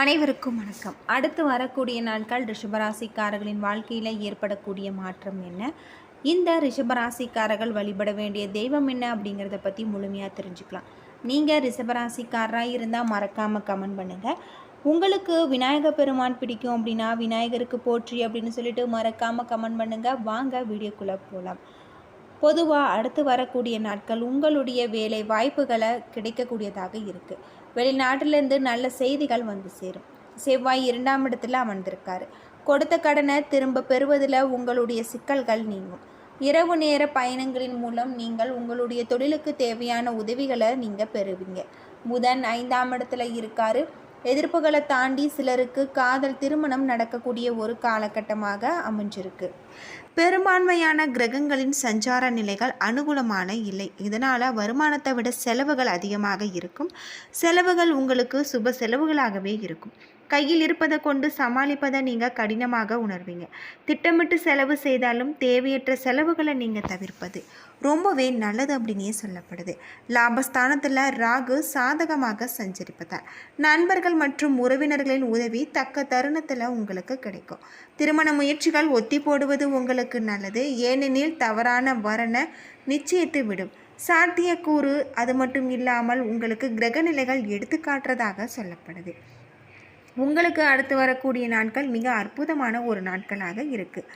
அனைவருக்கும் வணக்கம். அடுத்து வரக்கூடிய நாட்கள் ரிஷபராசிக்காரர்களின் வாழ்க்கையில் ஏற்படக்கூடிய மாற்றம் என்ன? இந்த ரிஷபராசிக்காரர்கள் வழிபட வேண்டிய தெய்வம் என்ன அப்படிங்கிறத பற்றி முழுமையாக தெரிஞ்சுக்கலாம். நீங்கள் ரிஷபராசிக்காரராக இருந்தால் மறக்காமல் கமெண்ட் பண்ணுங்கள் உங்களுக்கு விநாயக பெருமான் பிடிக்கும் அப்படின்னா விநாயகருக்கு போற்றி அப்படின்னு சொல்லிட்டு மறக்காமல் கமெண்ட் பண்ணுங்கள் வாங்க வீடியோக்குள்ளே போகலாம் பொதுவாக அடுத்து வரக்கூடிய நாட்கள் உங்களுடைய வேலை வாய்ப்புகளை கிடைக்கக்கூடியதாக இருக்குது வெளிநாட்டிலேருந்து நல்ல செய்திகள் வந்து சேரும். செவ்வாய் இரண்டாம் இடத்துல அமர்ந்திருக்காரு. கொடுத்த கடனை திரும்ப பெறுவதில் உங்களுடைய சிக்கல்கள் நீங்கும். இரவு நேர பயணங்களின் மூலம் நீங்கள் உங்களுடைய தொழிலுக்கு தேவையான உதவிகளை நீங்கள் பெறுவீங்க. புதன் ஐந்தாம் இடத்துல இருக்காரு. எதிர்ப்புகளை தாண்டி சிலருக்கு காதல் திருமணம் நடக்கக்கூடிய ஒரு காலகட்டமாக அமைஞ்சிருக்கு. பெரும்பான்மையான கிரகங்களின் சஞ்சார நிலைகள் அனுகூலமான இல்லை. இதனால் வருமானத்தை விட செலவுகள் அதிகமாக இருக்கும். செலவுகள் உங்களுக்கு சுப செலவுகளாகவே இருக்கும். கையில் இருப்பதை கொண்டு சமாளிப்பதை நீங்கள் கடினமாக உணர்வீங்க. திட்டமிட்டு செலவு செய்தாலும் தேவையற்ற செலவுகளை நீங்கள் தவிர்ப்பது ரொம்பவே நல்லது அப்படின்னே சொல்லப்படுது. லாபஸ்தானத்தில் ராகு சாதகமாக சஞ்சரிப்பதால். நண்பர்கள் மற்றும் உறவினர்களின் உதவி தக்க தருணத்தில் உங்களுக்கு கிடைக்கும். திருமண முயற்சிகள் ஒத்தி போடுவது உங்களுக்கு நல்லது. ஏனெனில் தவறான வரனை நிச்சயித்து விடும். சாத்தியக்கூறு அது மட்டும் இல்லாமல் உங்களுக்கு கிரகநிலைகள் எடுத்துக்காட்டுறதாக சொல்லப்படுது. உங்களுக்கு அடுத்து வரக்கூடிய நாட்கள் மிக அற்புதமான ஒரு நாட்களாக இருக்குது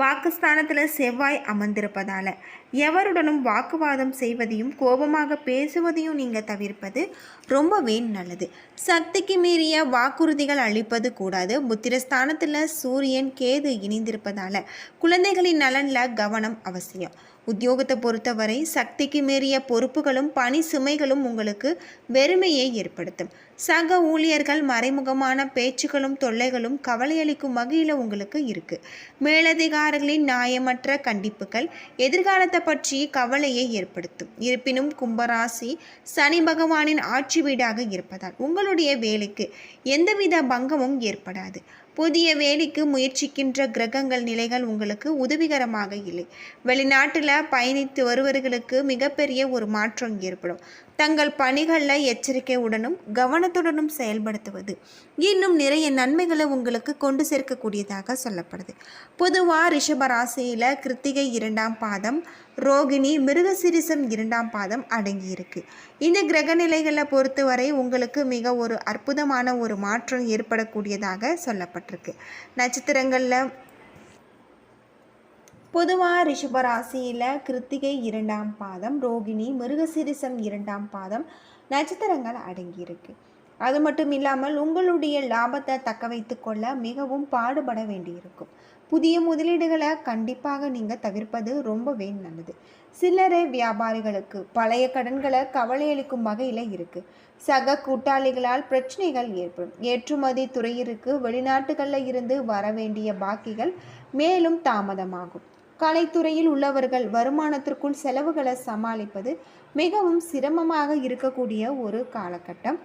வாக்குஸ்தானத்தில் செவ்வாய் அமர்ந்திருப்பதால் எவருடனும் வாக்குவாதம் செய்வதையும் கோபமாக பேசுவதையும் நீங்கள் தவிர்ப்பது ரொம்பவே நல்லது. சக்திக்கு மீறிய வாக்குறுதிகள் அளிப்பது கூடாது. புத்திரஸ்தானத்தில் சூரியன் கேது இணைந்திருப்பதால் குழந்தைகளின் நலனில் கவனம் அவசியம். உத்தியோகத்தை பொறுத்தவரை சக்திக்கு மீறிய பொறுப்புகளும் பணி சுமைகளும் உங்களுக்கு வெறுமையை ஏற்படுத்தும். சக ஊழியர்கள் மறைமுகமான பேச்சுகளும் தொல்லைகளும் கவலையளிக்கும் வகையில் உங்களுக்கு இருக்குது மேலதிகாரிகளின் நியாயமற்ற கண்டிப்புகள் எதிர்காலத்தை பற்றி கவலையை ஏற்படுத்தும். இருப்பினும் கும்பராசி சனி பகவானின் ஆட்சி வீடாக இருப்பதால் உங்களுடைய வேலைக்கு எந்தவித பங்கமும் ஏற்படாது. புதிய வேலைக்கு முயற்சிக்கின்ற கிரகங்கள் நிலைகள் உங்களுக்கு உதவிகரமாக இல்லை. வெளிநாட்டில் பயணித்து வருவர்களுக்கு மிகப்பெரிய ஒரு மாற்றம் ஏற்படும். தங்கள் பணிகளில் எச்சரிக்கையுடனும் கவனத்துடனும் செயல்படுத்துவது. இன்னும் நிறைய நன்மைகளை உங்களுக்கு கொண்டு சேர்க்கக்கூடியதாக சொல்லப்படுது. பொதுவாக ரிஷபராசியில் கிருத்திகை இரண்டாம் பாதம் ரோகிணி மிருகசிரிசம் இரண்டாம் பாதம் அடங்கியிருக்கு. இந்த கிரக நிலைகளை பொறுத்தவரை உங்களுக்கு மிக ஒரு அற்புதமான ஒரு மாற்றம் ஏற்படக்கூடியதாக சொல்லப்பட்டிருக்கு. நட்சத்திரங்களில் பொதுவாக ரிஷபராசியில் கிருத்திகை இரண்டாம் பாதம் ரோகிணி மிருகசிரிசம் இரண்டாம் பாதம் நட்சத்திரங்கள் அடங்கியிருக்கு. அது மட்டும் இல்லாமல் உங்களுடைய லாபத்தை தக்க வைத்து கொள்ள மிகவும் பாடுபட வேண்டியிருக்கும். புதிய முதலீடுகளை கண்டிப்பாக நீங்கள் தவிர்ப்பது ரொம்பவே நல்லது. சில்லறை வியாபாரிகளுக்கு பழைய கடன்களை கவலையளிக்கும் வகையில் இருக்குது சக கூட்டாளிகளால் பிரச்சனைகள் ஏற்படும். ஏற்றுமதி துறையிற்கு வெளிநாட்டுகளில் இருந்து வர வேண்டிய பாக்கிகள் மேலும் தாமதமாகும். கலைத்துறையில் உள்ளவர்கள் வருமானத்திற்குள் செலவுகளை சமாளிப்பது மிகவும் சிரமமாக இருக்கக்கூடிய ஒரு காலகட்டம்.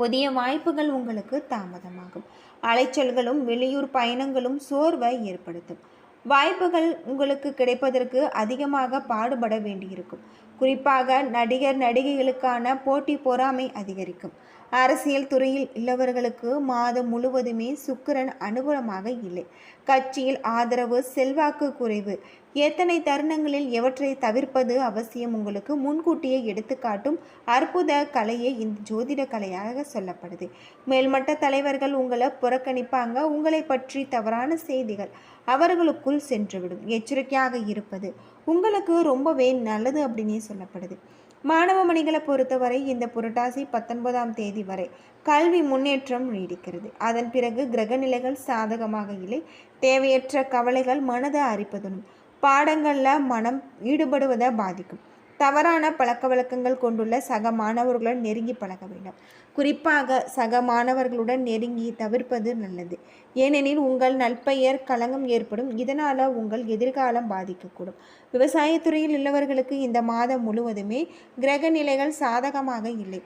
புதிய வாய்ப்புகள் உங்களுக்கு தாமதமாகும். அலைச்சல்களும் வெளியூர் பயணங்களும் சோர்வை ஏற்படுத்தும். வாய்ப்புகள் உங்களுக்கு கிடைப்பதற்கு அதிகமாக பாடுபட வேண்டியிருக்கும். குறிப்பாக நடிகர் நடிகைகளுக்கான போட்டி பொறாமை அதிகரிக்கும். அரசியல் துறையில் உள்ளவர்களுக்கு மாதம் முழுவதுமே சுக்கிரன் அனுகூலமாக இல்லை. கட்சியில் ஆதரவு செல்வாக்கு குறைவு. எத்தனை தருணங்களில் எவற்றை தவிர்ப்பது அவசியம் உங்களுக்கு முன்கூட்டியே எடுத்துக்காட்டும் அற்புத கலையே இந்த ஜோதிட கலையாக சொல்லப்படுது. மேல்மட்ட தலைவர்கள் உங்களை புறக்கணிப்பாங்க. உங்களை பற்றி தவறான செய்திகள் அவர்களுக்குள் சென்றுவிடும். எச்சரிக்கையாக இருப்பது உங்களுக்கு ரொம்பவே நல்லது அப்படின்னே சொல்லப்படுது. மாணவ மணிகளை பொறுத்தவரை இந்த புரட்டாசி பத்தொன்பதாம் தேதி வரை கல்வி முன்னேற்றம் நீடிக்கிறது. அதன் பிறகு கிரகநிலைகள் சாதகமாக இல்லை. தேவையற்ற கவலைகள் மனதை அரிப்பதுடன் பாடங்களில் மனம் ஈடுபடுவதை பாதிக்கும். தவறான பழக்க வழக்கங்கள் கொண்டுள்ள சக மாணவர்களுடன் நெருங்கி பழக வேண்டும். குறிப்பாக சக மாணவர்களுடன் நெருங்கி தவிர்ப்பது நல்லது. ஏனெனில் உங்கள் நற்பெயர் களங்கம் ஏற்படும். இதனால் உங்கள் எதிர்காலம் பாதிக்கக்கூடும். விவசாயத்துறையில் உள்ளவர்களுக்கு இந்த மாதம் முழுவதுமே கிரக நிலைகள் சாதகமாக இல்லை.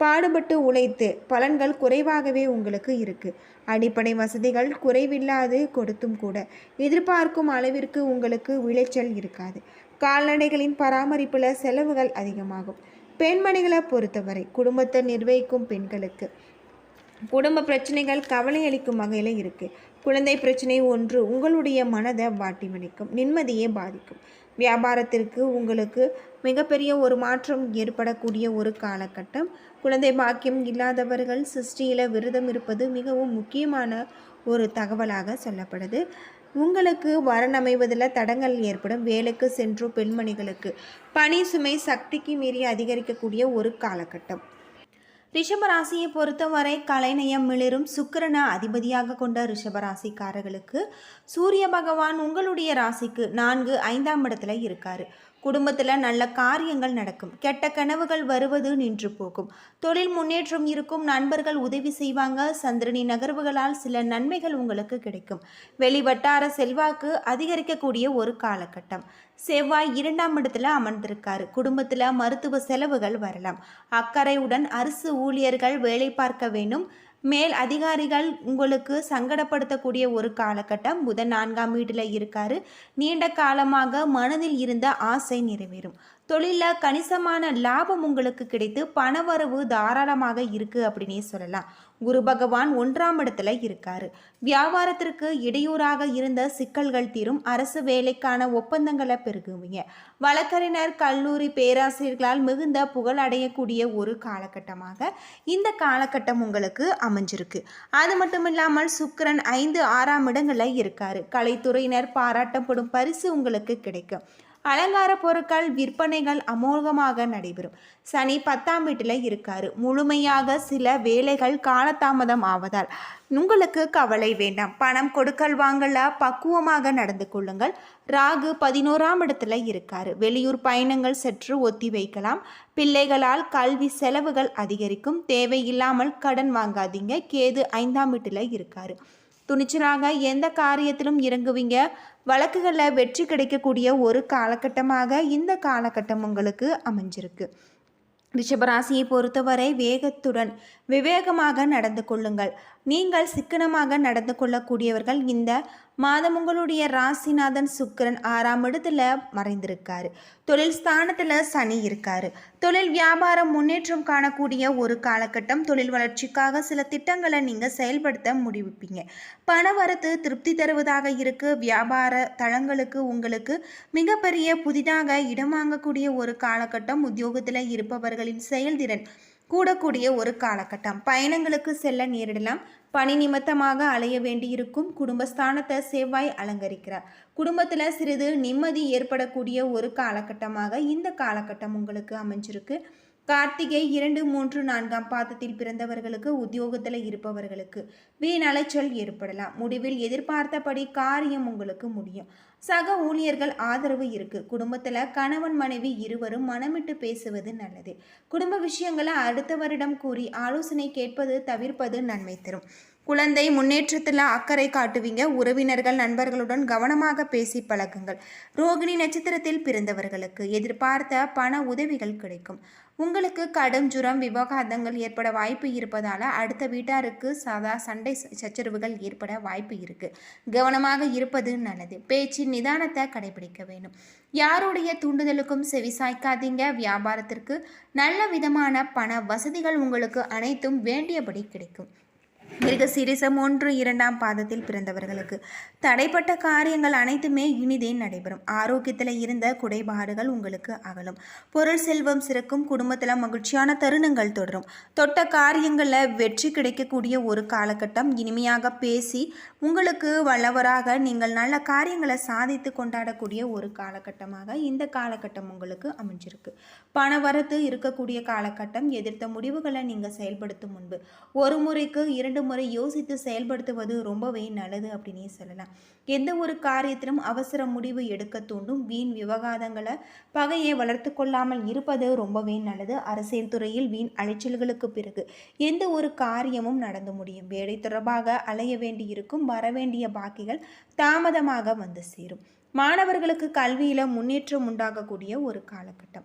பாடுபட்டு உழைத்து பலன்கள் குறைவாகவே உங்களுக்கு இருக்கு. அடிப்படை வசதிகள் குறைவில்லாது கொடுத்தும் கூட. எதிர்பார்க்கும் அளவிற்கு உங்களுக்கு விளைச்சல் இருக்காது. கால்நடைகளின் பராமரிப்பில் செலவுகள் அதிகமாகும். பெண்மணிகளை பொறுத்தவரை குடும்பத்தை நிர்வகிக்கும் பெண்களுக்கு குடும்ப பிரச்சனைகள் கவலை அளிக்கும் வகையில் இருக்குது குழந்தை பிரச்சனை ஒன்று உங்களுடைய மனதை வாட்டி வணிக்கும் நிம்மதியை பாதிக்கும். வியாபாரத்திற்கு உங்களுக்கு மிகப்பெரிய ஒரு மாற்றம் ஏற்படக்கூடிய ஒரு காலகட்டம். குழந்தை பாக்கியம் இல்லாதவர்கள் சிருஷ்டியில் விரதம் இருப்பது மிகவும் முக்கியமான ஒரு தகவலாக சொல்லப்படுது. உங்களுக்கு வரன் அமைவதில் தடங்கள் ஏற்படும். வேலைக்கு சென்று பெண்மணிகளுக்கு பணி சுமை சக்திக்கு மீறி அதிகரிக்கக்கூடிய ஒரு காலகட்டம். ரிஷபராசியை பொறுத்தவரை கலைநயம் மிளிரும். சுக்கிரனை அதிபதியாக கொண்ட ரிஷபராசிக்காரர்களுக்கு சூரிய பகவான் உங்களுடைய ராசிக்கு நான்கு ஐந்தாம் இடத்துல இருக்காரு. குடும்பத்தில் நல்ல காரியங்கள் நடக்கும். கெட்ட கனவுகள் வருவது நின்று போகும். தொழில் முன்னேற்றம் இருக்கும். நண்பர்கள் உதவி செய்வாங்க. சந்திரனின் நகர்வுகளால் சில நன்மைகள் உங்களுக்கு கிடைக்கும். வெளிவட்டார செல்வாக்கு அதிகரிக்கக்கூடிய ஒரு காலகட்டம். செவ்வாய் இரண்டாம் இடத்துல அமர்ந்திருக்காரு. குடும்பத்தில் மருத்துவ செலவுகள் வரலாம். அக்கறையுடன் அரசு ஊழியர்கள் வேலை பார்க்க வேண்டும். மேல் அதிகாரிகள் உங்களுக்கு சங்கடப்படுத்தக்கூடிய ஒரு காலகட்டம். புதன் நான்காம் வீட்டில் இருக்காரு. நீண்ட காலமாக மனதில் இருந்த ஆசை நிறைவேறும். தொழிலில் கணிசமான லாபம் உங்களுக்கு கிடைத்து பணவரவு தாராளமாக இருக்குது அப்படின்னே சொல்லலாம். குரு பகவான் ஒன்றாம் இடத்துல இருக்காரு. வியாபாரத்திற்கு இடையூறாக இருந்த சிக்கல்கள் தீரும். அரசு வேலைக்கான ஒப்பந்தங்களை பெருகுவீங்க. வழக்கறிஞர் கல்லூரி பேராசிரியர்களால் மிகுந்த புகழ் அடையக்கூடிய ஒரு காலகட்டமாக இந்த காலகட்டம் உங்களுக்கு அமைஞ்சிருக்கு. அது மட்டும் இல்லாமல் சுக்கிரன் ஐந்து ஆறாம் இடங்களில் இருக்காரு. கலைத்துறையினர் பாராட்டப்படும் பரிசு உங்களுக்கு கிடைக்கும். அலங்கார பொருட்கள் விற்பனைகள் அமோகமாக நடைபெறும். சனி பத்தாம் வீட்டில் இருக்காரு. முழுமையாக சில வேலைகள் காலதாமதம் ஆவதால் உங்களுக்கு கவலை வேண்டாம். பணம் கொடுக்கல் வாங்கல பக்குவமாக நடந்து கொள்ளுங்கள். ராகு பதினோராம் இடத்துல இருக்காரு. வெளியூர் பயணங்கள் சற்று ஒத்தி வைக்கலாம். பிள்ளைகளால் கல்வி செலவுகள் அதிகரிக்கும். தேவையில்லாமல் கடன் வாங்காதீங்க. கேது ஐந்தாம் வீட்டில் இருக்காரு. துணிச்சலாக எந்த காரியத்திலும் இறங்குவீங்க? வழக்குகளில் வெற்றி கிடைக்கக்கூடிய ஒரு காலகட்டமாக இந்த காலகட்டம் உங்களுக்கு அமைஞ்சிருக்கு. ரிஷபராசியை பொறுத்தவரை வேகத்துடன் விவேகமாக நடந்து கொள்ளுங்கள். நீங்கள் சிக்கனமாக நடந்து கொள்ளக்கூடியவர்கள் இந்த மாதம் உங்களுடைய ராசிநாதன் சுக்கிரன் ஆறாம் இடத்துல மறைந்திருக்காரு. தொழில் ஸ்தானத்தில் சனி இருக்காரு. தொழில் வியாபாரம் முன்னேற்றம் காணக்கூடிய ஒரு காலகட்டம். தொழில் வளர்ச்சிக்காக சில திட்டங்களை நீங்கள் செயல்படுத்த முடிவிப்பீங்க. பண வரத்து திருப்தி தருவதாக இருக்கு. வியாபார தளங்களுக்கு உங்களுக்கு மிகப்பெரிய புதிதாக இடம் வாங்கக்கூடிய ஒரு காலகட்டம். உத்தியோகத்தில் இருப்பவர்களின் செயல்திறன் கூடக்கூடிய ஒரு காலகட்டம். பயணங்களுக்கு செல்ல நேரிடலாம். பணி நிமித்தமாக அலைய வேண்டியிருக்கும். குடும்பஸ்தானத்தை செவ்வாய் அலங்கரிக்கிறார். குடும்பத்தில் சிறிது நிம்மதி ஏற்படக்கூடிய ஒரு காலகட்டமாக இந்த காலகட்டம் உங்களுக்கு அமைஞ்சிருக்கு. கார்த்திகை இரண்டு மூன்று நான்காம் பாதத்தில் பிறந்தவர்களுக்கு உத்தியோகத்தில் இருப்பவர்களுக்கு வீண் அலைச்சல் ஏற்படலாம். முடிவில் எதிர்பார்த்தபடி காரியம் உங்களுக்கு முடியும். சக ஊழியர்கள் ஆதரவு இருக்கு. குடும்பத்தில் கணவன் மனைவி இருவரும் மனமிட்டு பேசுவது நல்லது. குடும்ப விஷயங்களை அடுத்தவரிடம் கூறி ஆலோசனை கேட்பது தவிர்ப்பது நன்மை தரும். குழந்தை முன்னேற்றத்தில் அக்கறை காட்டுவீங்க. உறவினர்கள் நண்பர்களுடன் கவனமாக பேசி பழகுங்கள். ரோகிணி நட்சத்திரத்தில் பிறந்தவர்களுக்கு எதிர்பார்த்த பண உதவிகள் கிடைக்கும். உங்களுக்கு கடும் ஜுரம் விவகாரங்கள் ஏற்பட வாய்ப்பு இருப்பதால் அடுத்த வீட்டாருக்கு சாதா சண்டை சச்சரவுகள் ஏற்பட வாய்ப்பு இருக்குது கவனமாக இருப்பது நல்லது. பேச்சின் நிதானத்தை கடைபிடிக்க வேண்டும். யாருடைய தூண்டுதலுக்கும் செவி சாய்க்காதீங்க. வியாபாரத்திற்கு நல்ல விதமான பண வசதிகள் உங்களுக்கு அனைத்தும் வேண்டியபடி கிடைக்கும். மிருக சீரிசம் ஒன்று இரண்டாம் பாதத்தில் பிறந்தவர்களுக்கு. தடைப்பட்ட காரியங்கள் அனைத்துமே இனிதே நடைபெறும். ஆரோக்கியத்தில் இருந்த குடைபாடுகள் உங்களுக்கு அகலும். பொருள் செல்வம் சிறக்கும். குடும்பத்தில் மகிழ்ச்சியான தருணங்கள் தொடரும். தொட்ட காரியங்களில் வெற்றி கிடைக்கக்கூடிய ஒரு காலகட்டம். இனிமையாக பேசி உங்களுக்கு வல்லவராக நீங்கள் நல்ல காரியங்களை சாதித்து கொண்டாடக்கூடிய ஒரு காலகட்டமாக இந்த காலகட்டம் உங்களுக்கு அமைஞ்சிருக்கு. பண வரத்து இருக்கக்கூடிய காலகட்டம். எதிர்த்த முடிவுகளை நீங்கள் செயல்படுத்தும் முன்பு. ஒரு முறைக்கு இரண்டு முறை யோசித்து செயல்படுத்துவது ரொம்பவே நல்லது அப்படின்னே சொல்லலாம். எந்த ஒரு காரியத்திலும் அவசர முடிவு எடுக்க தூண்டும் வீண் விவகாரங்களை பகையை வளர்த்து கொள்ளாமல் இருப்பது ரொம்பவே நல்லது. அரசியல் துறையில் வீண் அலைச்சல்களுக்கு பிறகு எந்த ஒரு காரியமும் நடந்து முடியும். வேலை தொடர்பாக அலைய வேண்டி இருக்கும் வரவேண்டிய பாக்கிகள் தாமதமாக வந்து சேரும். மாணவர்களுக்கு கல்வியில் முன்னேற்றம் உண்டாகக்கூடிய ஒரு காலகட்டம்.